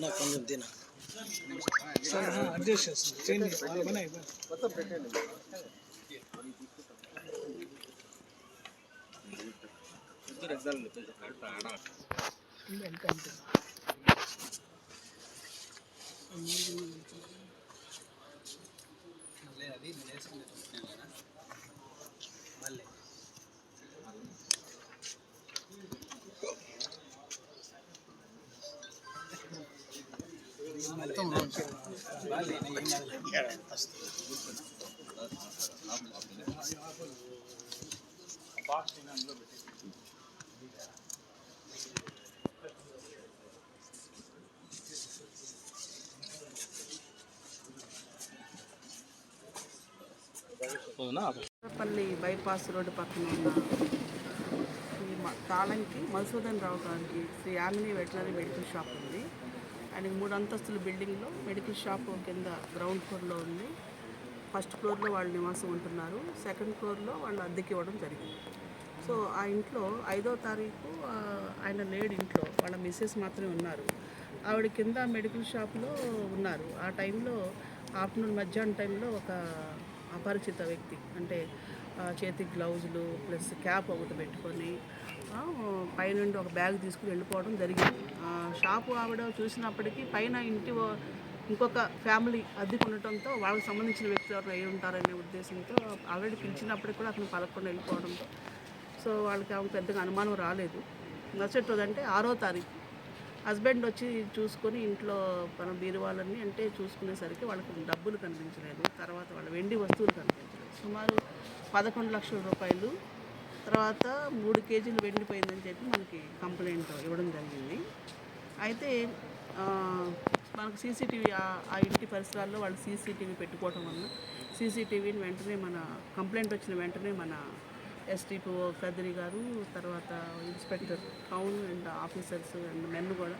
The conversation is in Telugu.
నాకు కొంచెం తిన అడ్జస్ట్ చేస్తాను చేంజ్ పని అయిపోయింది మొత్తం పల్లి బైపాస్ రోడ్డు పక్కన ఉన్న తాళంకి మధుసూదన్ రావు గారికి Sri Yamini veterinary medical shop ఉంది. అండ్ మూడు అంతస్తుల బిల్డింగ్లో మెడికల్ షాప్ కింద గ్రౌండ్ ఫ్లోర్లో ఉంది. ఫస్ట్ ఫ్లోర్లో వాళ్ళు నివాసం ఉంటున్నారు. సెకండ్ ఫ్లోర్లో వాళ్ళు అద్దెకి ఇవ్వడం జరిగింది. సో ఆ ఇంట్లో ఐదో తారీఖు ఆయన లేడు ఇంట్లో. వాళ్ళ మిస్సెస్ మాత్రమే ఉన్నారు. ఆవిడ కింద మెడికల్ షాప్లో ఉన్నారు. ఆ టైంలో ఆఫ్టర్నూన్ మధ్యాహ్నం టైంలో ఒక అపరిచిత వ్యక్తి అంటే చేతికి గ్లౌజులు ప్లస్ క్యాప్ ఒకటి పెట్టుకొని పైనుండి ఒక బ్యాగ్ తీసుకుని వెళ్ళిపోవడం జరిగింది. షాపు ఆవిడ చూసినప్పటికీ పైన ఇంటి ఇంకొక ఫ్యామిలీ అద్దెకు ఉండటంతో వాళ్ళకి సంబంధించిన వ్యక్తులు ఎవరు అయి ఉంటారనే ఉద్దేశంతో ఆల్రెడీ పిలిచినప్పటికి కూడా అతను పలకుండా వెళ్ళిపోవడంతో సో వాళ్ళకి ఆమె పెద్దగా అనుమానం రాలేదు. మరుసటి అంటే ఆరో తారీఖు హస్బెండ్ వచ్చి చూసుకొని ఇంట్లో మన బీరువాలన్నీ అంటే చూసుకునేసరికి వాళ్ళకి డబ్బులు కనిపించలేదు. తర్వాత వాళ్ళ వెండి వస్తువులు కనిపించలేదు. సుమారు పదకొండు లక్షల రూపాయలు తర్వాత మూడు కేజీలు వెండిపోయిందని చెప్పి మనకి కంప్లైంట్ ఇవ్వడం జరిగింది. అయితే మనకు సీసీటీవీ ఆ ఇంటి పరిసరాల్లో వాళ్ళు సీసీటీవీ పెట్టుకోవడం వల్ల సీసీటీవీని వెంటనే మన కంప్లైంట్ వచ్చిన వెంటనే మన ఎస్టీపీఓ కదిరి గారు తర్వాత inspector town and officers and men కూడా.